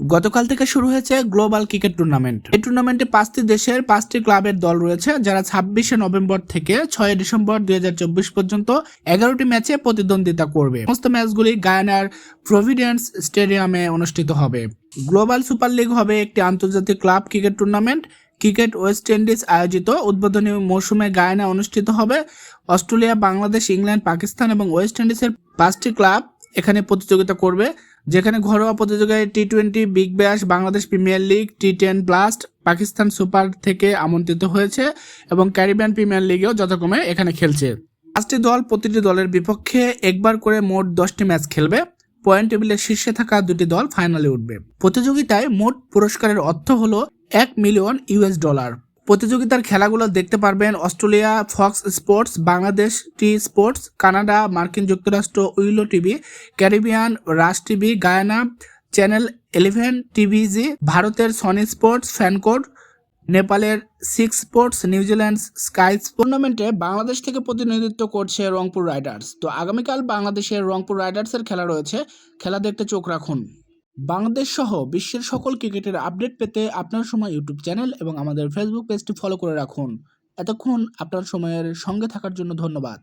গতকাল থেকে শুরু হয়েছে গ্লোবাল ক্রিকেট টুর্নামেন্ট। এই টুর্নামেন্টে পাঁচটি দেশের পাঁচটি ক্লাবের দল রয়েছে, যারা ছাব্বিশে নভেম্বর থেকে ছয় ডিসেম্বর দুই হাজার চব্বিশ পর্যন্ত এগারোটি ম্যাচে প্রতিদ্বন্দ্বিতা করবে। সমস্ত ম্যাচগুলি গায়ানার প্রভিডেন্স স্টেডিয়ামে অনুষ্ঠিত হবে। গ্লোবাল সুপার লিগ হবে একটি আন্তর্জাতিক club cricket tournament. Cricket West Indies আয়োজিত উদ্বোধনী মৌসুমে গায়ানা অনুষ্ঠিত হবে। অস্ট্রেলিয়া, বাংলাদেশ, ইংল্যান্ড, পাকিস্তান এবং ওয়েস্ট ইন্ডিজের পাঁচটি ক্লাব এখানে প্রতিযোগিতা করবে, যেখানে ঘরোয়া প্রতিযোগিতায় T twenty Big Bash Bangladesh Premier League T ten Blast Pakistan Super থেকে আমন্ত্রিত হয়েছে এবং ক্যারিবিয়ান প্রিমিয়ার লিগেও যথাক্রমে এখানে খেলছে। পাঁচটি দল প্রতিটি দলের বিপক্ষে একবার করে মোট দশটি ম্যাচ খেলবে। পয়েন্ট টেবিলের শীর্ষে থাকা দুটি দল ফাইনালে উঠবে। প্রতিযোগিতায় মোট পুরস্কারের অর্থ হলো এক মিলিয়ন ইউএস ডলার। প্রতিযোগিতার খেলাগুলো দেখতে পারবেন Australia, Fox Sports, Bangladesh T Sports, Canada, মার্কিন যুক্তরাষ্ট্র, Willow TV, Caribbean Raj TV, Guyana, channel eleven, TVG, ভারতের সনি স্পোর্টস ফ্যানকোড নেপালের সিক্স স্পোর্টস নিউজিল্যান্ড স্কাই টুর্নামেন্টে বাংলাদেশ থেকে প্রতিনিধিত্ব করছে রংপুর রাইডার্স। তো আগামীকাল বাংলাদেশের রংপুর রাইডার্সের খেলা রয়েছে। খেলা দেখতে চোখ রাখুন। বাংলাদেশ সহ বিশ্বের সকল ক্রিকেটের আপডেট পেতে আপনার সময় ইউটিউব চ্যানেল এবং আমাদের ফেসবুক পেজটি ফলো করে রাখুন। এতক্ষণ আপনার সময়ের সঙ্গে থাকার জন্য ধন্যবাদ।